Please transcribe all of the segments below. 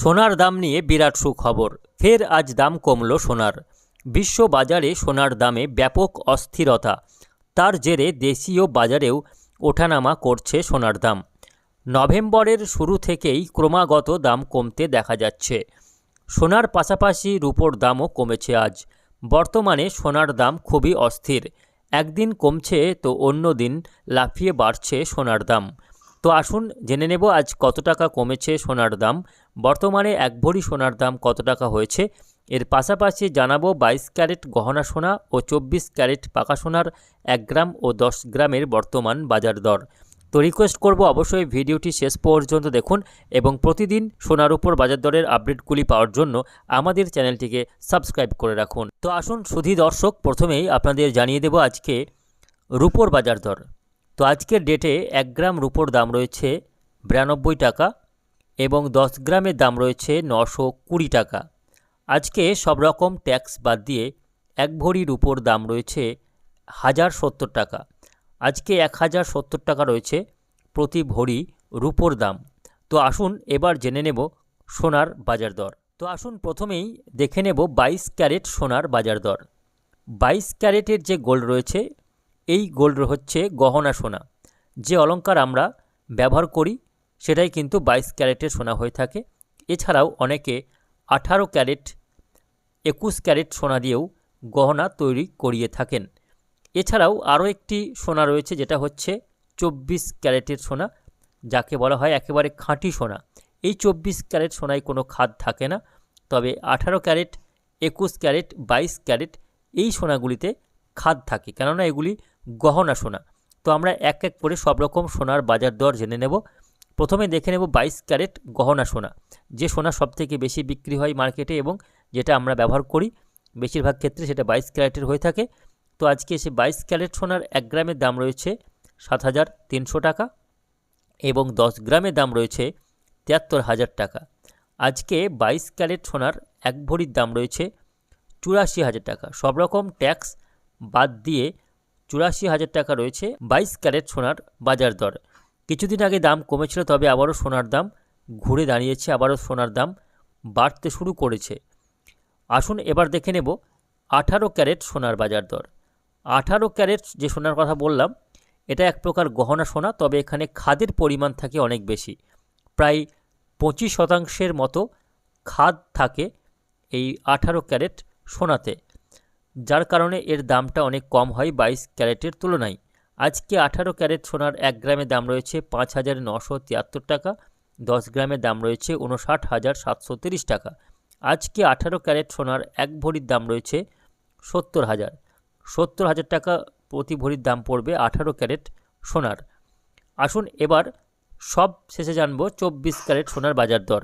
সোনার দাম নিয়ে বিরাট সুখবর। ফের আজ দাম কমল সোনার। বিশ্ব বাজারে সোনার দামে ব্যাপক অস্থিরতা। তার জেরে দেশীয় বাজারেও ওঠানামা করছে সোনার দাম। নভেম্বরের শুরু থেকেই ক্রমাগত দাম কমতে দেখা যাচ্ছে। সোনার পাশাপাশি রূপোর দামও কমেছে আজ। বর্তমানে সোনার দাম খুবই অস্থির। একদিন কমছে তো অন্য দিন লাফিয়ে বাড়ছে সোনার দাম। তো আসুন জেনে নেব আজ কত টাকা কমেছে সোনার দাম। বর্তমানে এক ভরি সোনার দাম কত টাকা হয়েছে? এর পাশাপাশি জানাব বাইশ ক্যারেট গহনা সোনা ও চব্বিশ ক্যারেট পাকা সোনার এক গ্রাম ও দশ গ্রামের বর্তমান বাজার দর। তো রিকোয়েস্ট করব অবশ্যই ভিডিওটি শেষ পর্যন্ত দেখুন এবং প্রতিদিন সোনার উপর বাজার দরের আপডেটগুলি পাওয়ার জন্য আমাদের চ্যানেলটিকে সাবস্ক্রাইব করে রাখুন। তো আসুন সুধী দর্শক, প্রথমেই আপনাদের জানিয়ে দেব আজকে রুপোর বাজার দর। তো আজকের ডেটে এক গ্রাম রুপোর দাম রয়েছে বিরানব্বই টাকা এবং দশ গ্রামের দাম রয়েছে নশো কুড়ি টাকা। আজকে সব রকম ট্যাক্স বাদ দিয়ে এক ভরি রুপোর দাম রয়েছে হাজার সত্তর টাকা। আজকে এক হাজার সত্তর টাকা রয়েছে প্রতি ভরি রুপোর দাম। তো আসুন এবার জেনে নেব সোনার বাজার দর। তো আসুন প্রথমেই দেখে নেব বাইশ ক্যারেট সোনার বাজার দর। বাইশ ক্যারেটের যে গোল্ড রয়েছে এই গোল্ড হচ্ছে গহনা সোনা। যে অলঙ্কার আমরা ব্যবহার করি, সেটাই কিন্তু বাইশ ক্যারেটের সোনা হয়ে থাকে। এছাড়াও অনেকে আঠারো ক্যারেট, একুশ ক্যারেট সোনা দিয়েও গহনা তৈরি করিয়ে থাকেন। এছাড়াও আরও একটি সোনা রয়েছে, যেটা হচ্ছে চব্বিশ ক্যারেটের সোনা, যাকে বলা হয় একেবারে খাঁটি সোনা। এই চব্বিশ ক্যারেট সোনায় কোনো খাদ থাকে না, তবে আঠারো ক্যারেট, একুশ ক্যারেট, বাইশ ক্যারেট এই সোনাগুলিতে খাদ থাকে। কেননা এগুলি গহনা সোনা। তো আমরা এক এক করে সব রকম সোনার বাজার দর জেনে নেব। প্রথমে দেখে নেব বাইশ ক্যারেট গহনা সোনা। যে সোনা সবথেকে বেশি বিক্রি হয় মার্কেটে এবং যেটা আমরা ব্যবহার করি, বেশিরভাগ ক্ষেত্রে সেটা বাইশ ক্যারেটের হয়ে থাকে। তো আজকে সে বাইশ ক্যারেট সোনার এক গ্রামের দাম রয়েছে সাত হাজার তিনশো টাকা এবং দশ গ্রামের দাম রয়েছে তিয়াত্তর হাজার টাকা। আজকে বাইশ ক্যারেট সোনার এক ভরির দাম রয়েছে চুরাশি হাজার টাকা। সব রকম ট্যাক্স বাদ দিয়ে চুরাশি হাজার টাকা রয়েছে বাইশ ক্যারেট সোনার বাজার দর। কিছুদিন আগে দাম কমেছিল, তবে আবারও সোনার দাম ঘুরে দাঁড়িয়েছে, আবারও সোনার দাম বাড়তে শুরু করেছে। আসুন এবার দেখে নেব আঠারো ক্যারেট সোনার বাজার দর। আঠারো ক্যারেট যে সোনার কথা বললাম, এটা এক প্রকার গহনা সোনা, তবে এখানে খাদের পরিমাণ থাকে অনেক বেশি। প্রায় পঁচিশ শতাংশের মতো খাদ থাকে এই আঠারো ক্যারেট সোনাতে। যার কারণে এর দামটা অনেক কম হয় বাইশ ক্যারেটের তুলনায়। আজকে আঠারো ক্যারেট সোনার এক গ্রামের দাম রয়েছে পাঁচ হাজার নশো তিয়াত্তর টাকা, দশ গ্রামের দাম রয়েছে উনষাট হাজার সাতশো তিরিশ টাকা। আজকে আঠারো ক্যারেট সোনার এক ভরির দাম রয়েছে সত্তর হাজার। সত্তর হাজার টাকা প্রতি ভরির দাম পড়বে আঠারো ক্যারেট সোনার। আসুন এবার সব শেষে জানব চব্বিশ ক্যারেট সোনার বাজার দর।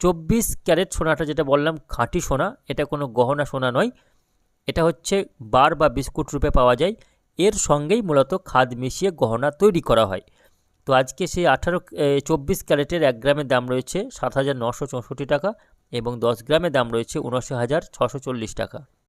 চব্বিশ ক্যারেট সোনাটা যেটা বললাম, খাঁটি সোনা, এটা কোনো গহনা সোনা নয় এটা হচ্ছে বার বা বিস্কুট রূপে পাওয়া যায়। এর সঙ্গেই মূলত খাদ মিশিয়ে গহনা তৈরি করা হয়। তো আজকে সেই আঠারো চব্বিশ ক্যারেটের এক গ্রামের দাম রয়েছে সাত হাজার নশো চৌষট্টি টাকা এবং দশ গ্রামের দাম রয়েছে উনআশি হাজার ছশো চল্লিশ টাকা।